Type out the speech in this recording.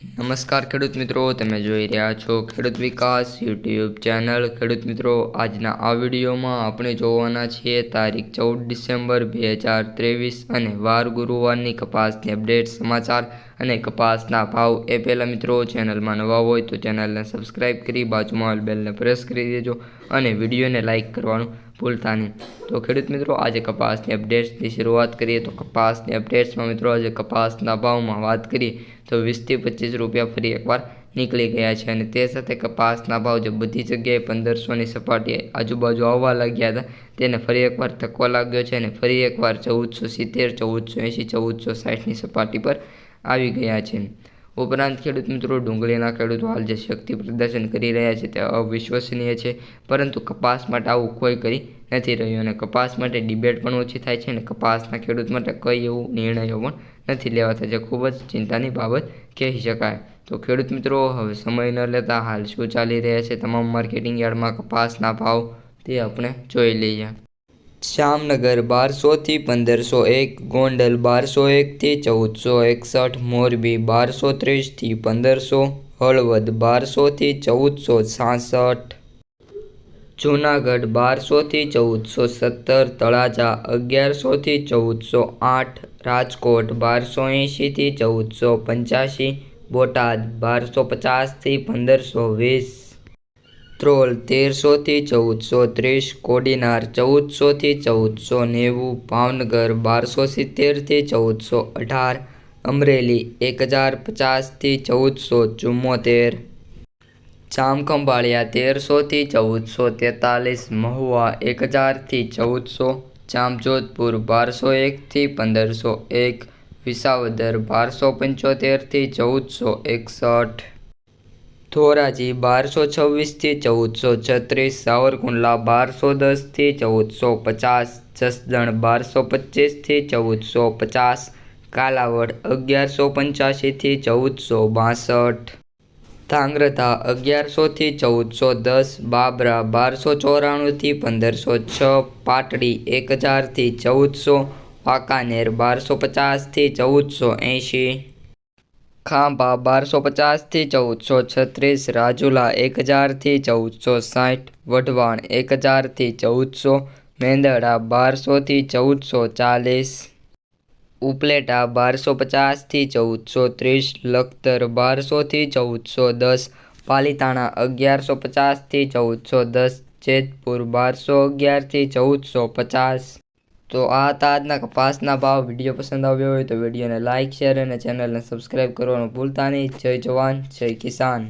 નમસ્કાર ખેડૂત મિત્રો, તમે જોઈ રહ્યા છો ખેડૂત વિકાસ યુટ્યુબ ચેનલ. ખેડૂત મિત્રો, આજના આ વિડીયોમાં આપણે જોવાના છીએ તારીખ ચૌદ ડિસેમ્બર બે હજાર ત્રેવીસ અને વાર ગુરુવારની કપાસની અપડેટ સમાચાર અને કપાસના ભાવ એ પહેલાં મિત્રો ચેનલમાં નવા હોય તો ચેનલને સબસ્ક્રાઈબ કરી બાજુમાં બેલને પ્રેસ કરી દેજો અને વિડીયોને લાઇક કરવાનું ભૂલતા તો ખેડૂત મિત્રો, આજે કપાસની અપડેટ્સની શરૂઆત કરીએ. તો કપાસની અપડેટ્સમાં મિત્રો, આજે કપાસના ભાવમાં વાત કરીએ, તો વીસથી પચીસ રૂપિયા ફરી એકવાર નીકળી ગયા છે. અને તે સાથે કપાસના ભાવ જે બધી જગ્યાએ પંદરસોની સપાટીએ આજુબાજુ આવવા લાગ્યા હતા, તેને ફરી એકવાર ધક્કો લાગ્યો છે. અને ફરી એકવાર ચૌદસો સિત્તેર, ચૌદસો એંશી, ચૌદસો સાઠની સપાટી પર આવી ગયા છે. ઉપરાંત ખેડૂત મિત્રો, ડુંગળીના ખેડૂતો હાલ જે શક્તિ પ્રદર્શન કરી રહ્યા છે તે અવિશ્વસનીય છે. પરંતુ કપાસ માટે આવું કોઈ કરી નથી રહ્યું અને કપાસ માટે ડિબેટ પણ ઓછી થાય છે અને કપાસના ખેડૂત માટે કંઈ એવું નિર્ણયો પણ નથી લેવાતા, જે ખૂબ જ ચિંતાની બાબત કહી શકાય. તો ખેડૂત મિત્રો, હવે સમય ન લેતા હાલ શું ચાલી રહ્યા છે તમામ માર્કેટિંગ યાર્ડમાં કપાસના ભાવ તે આપણે જોઈ લઈએ. જામનગર બારસોથી પંદરસો એક, ગોંડલ બારસો એકથી ચૌદસો એકસઠ, મોરબી બારસો ત્રીસથી પંદરસો, હળવદ બારસોથી ચૌદસો છાસઠ જૂનાગઢ બારસોથી ચૌદસો સત્તર, તળાજા અગિયારસોથી ચૌદસો આઠ, રાજકોટ બારસો એંશીથી ચૌદસો પંચ્યાસી, બોટાદ બારસો પચાસથી પંદરસો વીસ. ત્રોલ તેરસોથી ચૌદસો ત્રીસ, કોડીનાર ચૌદસોથી ચૌદસો નેવું, ભાવનગર બારસો સિત્તેરથી ચૌદસો અઢાર, અમરેલી એક હજાર પચાસથી ચૌદસો ચુમ્મોતેર જામખંભાળિયા તેરસોથી ચૌદસો તેતાલીસ, મહુવા એક હજારથી ચૌદસો, જામજોધપુર બારસો એકથી પંદરસો એક, વિસાવદર બારસો પંચોતેરથી ચૌદસો એકસઠ. ધોરાજી બારસો છવ્વીસથી ચૌદસો છત્રીસ, સાવરકુંડલા બારસો દસથી ચૌદસો પચાસ, જસદણ બારસો પચીસથી ચૌદસો પચાસ, કાલાવડ અગિયારસો પંચ્યાસીથી ચૌદસો બાસઠ. ધાંગ્રધા અગિયારસોથી ચૌદસો દસ, બાબરા બારસો ચોરાણુંથી પંદરસો છ, પાટડી એક હજારથી ચૌદસો, વાંકાનેર બારસો પચાસથી ચૌદસો એંશી, ખાંભા બારસો પચાસથી ચૌદસો છત્રીસ, રાજુલા એક હજારથી ચૌદસો સાઠ, વઢવાણ એક હજારથી ચૌદસો, મેંદડા બારસોથી ચૌદસો ચાલીસ ઉપલેટા બારસો પચાસથી ચૌદસો ત્રીસ, લખતર બારસોથી ચૌદસો દસ, પાલીતાણા અગિયારસો પચાસથી ચૌદસો દસ, જેતપુર બારસો અગિયારથી ચૌદસો પચાસ. તો આ હતા આજના કપાસના ભાવ. વીડિયો પસંદ આવ્યો હોય તો વિડીયોને લાઇક, શેર અને ચેનલને સબસ્ક્રાઈબ કરવાનું ભૂલતા નહીં. જય જવાન, જય કિસાન.